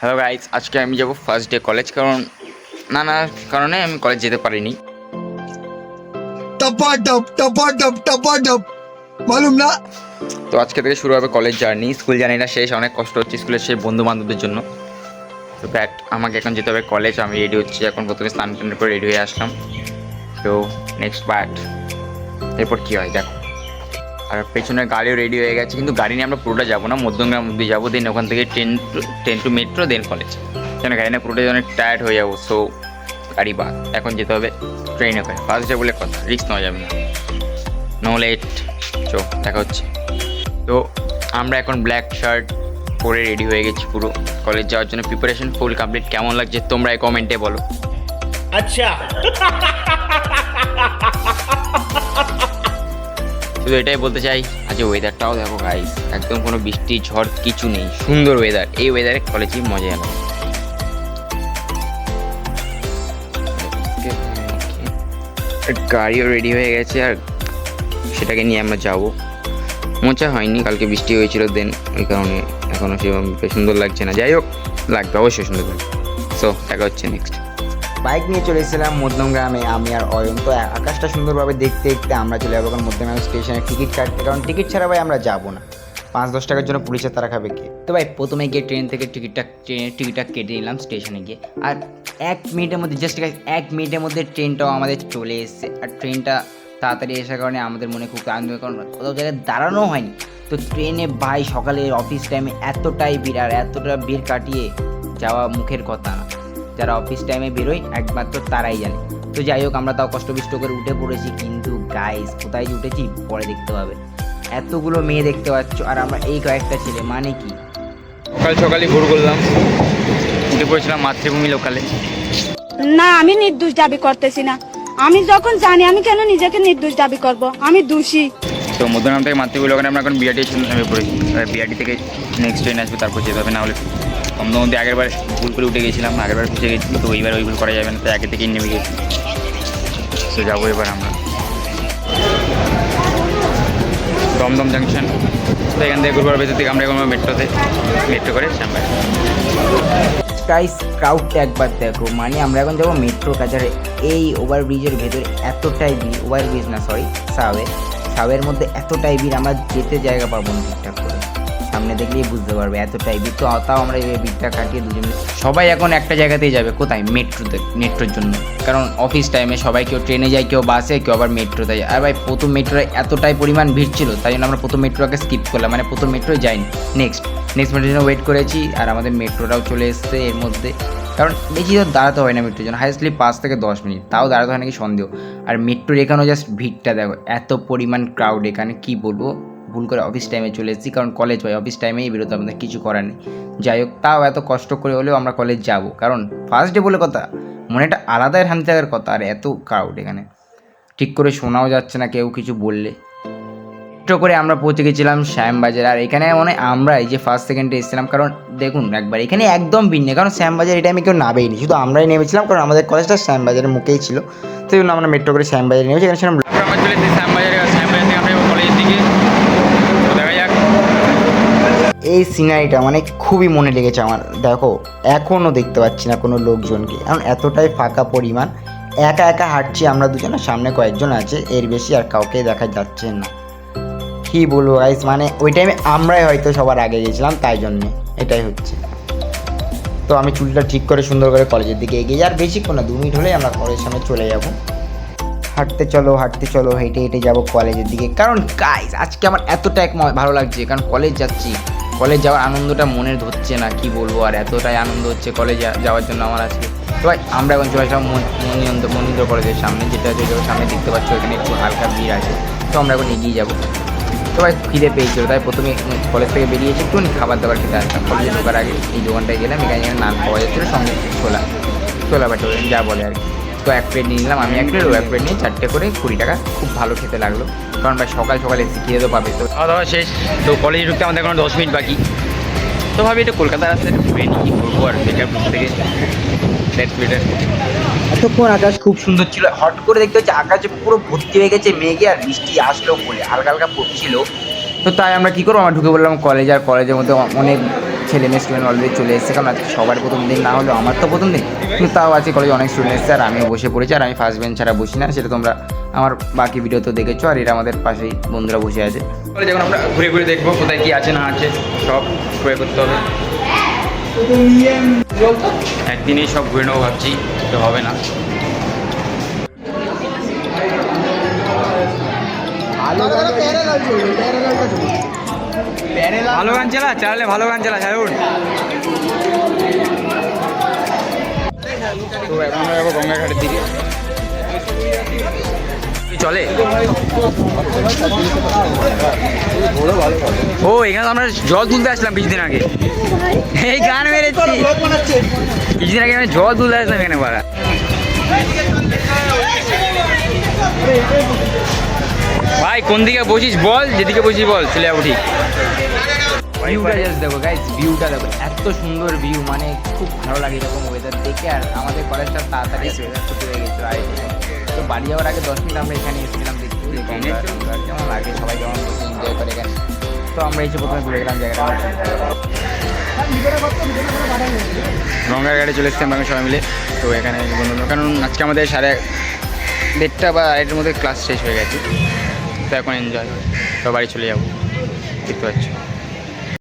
Hello guys আজকে আমি যাব ফার্স্ট ডে কলেজ কারণ নানা কারণে আমি কলেজ যেতে পারিনি। না? তো আজকে থেকে শুরু হবে কলেজ জার্নি স্কুল জানি না শেষ অনেক কষ্ট হচ্ছে স্কুলের সেই বন্ধু বান্ধবদের জন্য। তো ব্যাট আমাকে এখন যেতে হবে কলেজ আমি রেডি হচ্ছি এখন প্রথমে স্নান টান করে রেডি হয়ে আসলাম। তো নেক্সট ব্যাট এরপর কী হয় দেখো। আর পেছনের গাড়িও রেডি হয়ে গেছে, কিন্তু গাড়ি নিয়ে আমরা পুরোটা যাব না, মধ্যমগ্রাম অব্দি যাব দেন ওখান থেকে train train to metro then college কেন গাড়ি নিয়ে পুরোটাই অনেক টায়ার্ড হয়ে যাব সো গাড়ি বাদ। এখন যেতে হবে ট্রেনে করে। বাস যাব বলে কথা রিক্স নেওয়া যাবে না। নো লেট চো, দেখা হচ্ছে। তো আমরা এখন ব্ল্যাক শার্ট পরে রেডি হয়ে গেছি পুরো। কলেজ যাওয়ার জন্য প্রিপারেশন ফুল কমপ্লিট কেমন লাগছে তোমরা এই কমেন্টে বলো। আচ্ছা। শুধু এটাই বলতে চাই আজ ওয়েদারটাও দেখো গাইস একদম কোনো বৃষ্টি, ঝড় কিছু নেই, সুন্দর ওয়েদার এই ওয়েদারে কলেজে মজা এলো গাড়িও রেডি হয়ে গেছে আর সেটাকে নিয়ে আমরা যাব। মোচা হয়নি, কালকে বৃষ্টি হয়েছিল দেন ওই কারণে এখনও সেভাবে সুন্দর লাগছে না। যাই হোক, লাগবে, অবশ্যই সুন্দর লাগবে। সো দেখা হচ্ছে নেক্সট বাইক নিয়ে চলে এসেছিলাম মধ্যমগ্রামে আমি আর অয়ন। তো আকাশটা সুন্দরভাবে দেখতে দেখতে আমরা চলে যাব কারণ মধ্যমগ্রাম স্টেশনে টিকিট কাটতে। কারণ টিকিট ছাড়া ভাই আমরা যাব না। পাঁচ দশ টাকার জন্য পুলিশের তারা খাবে কি? তো ভাই, প্রথমে গিয়ে ট্রেন থেকে টিকিটটা ট্রেনের টিকিটটা কেটে নিলাম স্টেশনে গিয়ে। আর এক মিনিটের মধ্যে জাস্ট এক মিনিটের মধ্যে ট্রেনটাও আমাদের চলে এসেছে। আর ট্রেনটা তাড়াতাড়ি আসার কারণে আমাদের মনে খুব আনন্দ কারণ কোথাও জায়গায় দাঁড়ানো হয়নি। তো ট্রেনে ভাই সকালে অফিস টাইমে এতটাই ভিড়, আর এতটা ভিড় কাটিয়ে যাওয়া মুখের কথা না। যারা অফিস টাইমে বেরোয় একমাত্র তারাই জানে। তো যাই হোক আমরা তাও কষ্টবিষ্ট করে উঠে পড়েছি কিন্তু গাইস কোথায় যে উঠেছি পরে দেখতে পাবে। এতগুলো মেয়ে দেখতে পাচ্ছ আর আমরা এই কয়েকটা ছেলে মানে কি? সকাল সকালই ভোর করলাম। উঠে পড়েছিলাম মাতৃভূমি লোকালে না আমি নির্দোষ দাবি করতেছি না। আমি যখন জানি আমি কেন নিজেকে নির্দোষ দাবি করব? আমি দোষী। তো মধ্যগ্রাম থেকে মাতৃভূমি লোকালে আমরা এখন বিআরটি নেমে পড়েছি। বিআরটি থেকে নেক্সট ট্রেন আসবে তারপর যেতে হবে না হলে দমদম মধ্যে আগের বার ভুল করে উঠে গেছিলাম, আগের বার ফেসে গেছি, তো এইবার ওই ভুল করা যাবে না তো আগে থেকেই নেমে গেছি। তো যাব এবার আমরা। দমদম জাংশন তো এখান থেকে গুরুবার ভেতর থেকে আমরা এখন মেট্রোতে মেট্রো করে শ্যামবাই গাইস ক্রাউডটা একবার দেখো। মানে আমরা এখন যাব মেট্রো কাছারে এই ওভারব্রিজের ভেতরে এতটাই ভিড়। ওভারব্রিজ না সরি সাবে। সাবের মধ্যে এতটাই ভিড়, আমরা যেতে জায়গা পাবো না ঠিকঠাক সামনে দেখলেই বুঝতে পারবে এতটাই ভিড় তো তাও আমরা এই ভিড়টা কাটিয়ে দুজনে সবাই এখন একটা জায়গাতেই যাবে। কোথায়? মেট্রোতে, মেট্রোর জন্য। কারণ অফিস টাইমে সবাই কেউ ট্রেনে যায়, কেউ বাসে কেউ আবার মেট্রোতে যায়। আর ভাই, প্রথম মেট্রোয় এতটাই পরিমাণ ভিড় ছিল, তাই জন্য আমরা প্রথম মেট্রোকে স্কিপ করলাম। মানে প্রথম মেট্রোয় যাইনি। নেক্সট নেক্সট মেট্রোর জন্য ওয়েট করেছি আর আমাদের মেট্রোটাও চলে এসছে এর মধ্যে। কারণ বেশি তো দাঁড়াতে হয় না মেট্রোর জন্য। হাইস্টলি পাঁচ থেকে দশ মিনিট। তাও দাঁড়াতে হয় নাকি সন্দেহ। আর মেট্রোর এখানেও জাস্ট ভিড়টা দেখো। এত পরিমাণ ক্রাউড এখানে, কি বলব? ভুল করে অফিস টাইমে চলে এসেছি, কারণ কলেজ হয় অফিস টাইমেই বেরোতে আমাদের কিছু করার নেই। যাই হোক, তাও এত কষ্ট করে হলেও আমরা কলেজ যাব। কারণ ফার্স্ট ডে বলে কথা মনে একটা আলাদাই শান্তি থাকার কথা, আর এত ক্রাউড এখানে। ঠিক করে শোনাও যাচ্ছে না কেউ কিছু বললে। মেট্রো করে আমরা পৌঁছে গেছিলাম শ্যামবাজার, আর এখানে মানে আমরা এই যে ফার্স্ট সেকেন্ডে এসেছিলাম, কারণ দেখুন একবার, এখানে একদম ভিড় নেই কারণ শ্যামবাজার এই টাইমে কেউ নাবেইনি শুধু আমরাই নেমেছিলাম, কারণ আমাদের কলেজটা শ্যামবাজারের মুখেই ছিল। এই জন্য আমরা মেট্রো করে শ্যামবাজার নেমেছি, এখানে ছিলাম তারপর আমরা চলে এসেছি শ্যামবাজারে আর শ্যামবাজার থেকে আমরা যাব কলেজের দিকে তো দেখা যাক এই সিনারিটা মানে খুবই মনে লেগেছে আমার। দেখো এখনও দেখতে পাচ্ছি না কোনো লোকজনকে। কারণ এতটাই ফাঁকা পরিমাণ, একা একা হাঁটছি আমরা দুজনে সামনে কয়েকজন আছে, এর বেশি আর কাউকে দেখা যাচ্ছে না। কী বলব গাইস মানে ওই টাইমে আমরাই হয়তো সবার আগে গেছিলাম, তাই জন্যে এটাই হচ্ছে। তো আমি চুলটা ঠিক করে সুন্দর করে কলেজের দিকে এগিয়ে আর বেশিক্ষণ না, দু মিনিট হলেই আমরা কলেজের সামনে চলে যাব। হাঁটতে চলো হাঁটতে চলো, হেঁটে হেঁটে যাব কলেজের দিকে। কারণ গাইস আজকে আমার এতটা এক ভালো লাগছে, কারণ কলেজ যাচ্ছি। কলেজ যাওয়ার আনন্দটা মনে ধরছে না, কি বলব? আর এতটাই আনন্দ হচ্ছে কলেজ যাওয়ার জন্য আমার আজকে। তো আমরা এখন চলে আসলাম মন- মণিন্দ্র মনীন্দ্র কলেজের সামনে, যেটা যে সামনে দেখতে পাচ্ছ এখানে একটু হালকা ভিড় আছে। তো আমরা এখন এগিয়ে যাব। ভাই, খিদে পেয়েছিল, তাই প্রথমে কলেজ থেকে বেরিয়েছি একটুখানি খাবার দাবার খেতে আসলাম। কলেজে ঢোকার আগে এই দোকানটায় গেলাম, এখানে এখানে নান পাওয়া যাচ্ছিল, সঙ্গে ছোলা। ছোলা বাটোরে যা বলে আর কি। তো এক প্লেট নিয়ে নিলাম। আমি এক প্লেট ও এক প্লেট নিয়ে চারটে করে কুড়ি টাকা খুব ভালো খেতে লাগল। কারণ ভাই সকাল সকাল এসে খিদে তো পাবে তো। খাওয়া দাওয়া শেষ। তো কলেজে ঢুকতে আমাদের এখন দশ মিনিট বাকি। তো ভাবি এটা কলকাতার রাস্তায় ঘুরে নিই কী করব আর বেকারপুর থেকে। এতক্ষণ আকাশ খুব সুন্দর ছিল। হট করে দেখতে হচ্ছে আকাশ পুরো ভর্তি হয়ে গেছে মেঘে আর বৃষ্টি আসলো বলে হালকা হালকা পড়ছিল। তো তাই আমরা কী করব? আমরা ঢুকে বললাম কলেজ আর কলেজের মধ্যে অনেক ছেলে মেয়ে স্টুডেন্ট অলরেডি চলে এসেছে। কারণ আজকে সবার প্রথম দিন না হলেও আমার তো প্রথম দিন। কিন্তু তাও আজকে কলেজে অনেক স্টুডেন্ট এসেছে আর আমিও বসে পড়েছি আর আমি ফার্স্ট বেঞ্চ ছাড়া বসি না। সেটা তোমরা আমার বাকি ভিডিও তো দেখেছ আর এরা আমাদের পাশেই বন্ধুরা বসে আছে। কলেজ আমরা ঘুরে ঘুরে দেখব কোথায় কি আছে না আছে সব ঘুরে করতে হবে। একদিনেই সব ঘুরে নেব ভাবছি তো হবে না। ভালো গান চালা, চালালে ভালো গান চালা ছাড়ুন তো চলে? ও, এখানে আমরা জল তুলতে আসলাম কিছুদিন আগে। এই গান মেরেছি। কিছুদিন আগে আমি জল তুলতে আসলাম এখানে, বাড়া। ভাই কোন দিকে বসিস বল যেদিকে বসিস বল চলে যাব ঠিক। ভিউটা জাস্ট দেখো গাইজ ভিউটা দেখো এত সুন্দর ভিউ মানে খুব ভালো লাগে এরকম ওয়েদার দেখে আর আমাদের কলেজটা তাড়াতাড়ি ওয়েদার ছুটি হয়ে গেছিল আর তো বাড়ি যাওয়ার আগে দশ মিনিট আমরা এখানে এসেছিলাম দেখতে কেমন লাগে সবাই যেমন এনজয় করে এখানে তো আমরা এসে প্রথমে ঘুরে গেলাম জায়গাটা। গঙ্গার গাড়ি চলে এসেছি আমরা সবাই মিলে। তো এখানে কারণ আজকে আমাদের সাড়ে দেড়টা বা আড়াইটার মধ্যে ক্লাস শেষ হয়ে গেছে। তো এখন এনজয় তো বাড়ি চলে যাব। দেখতে পাচ্ছি?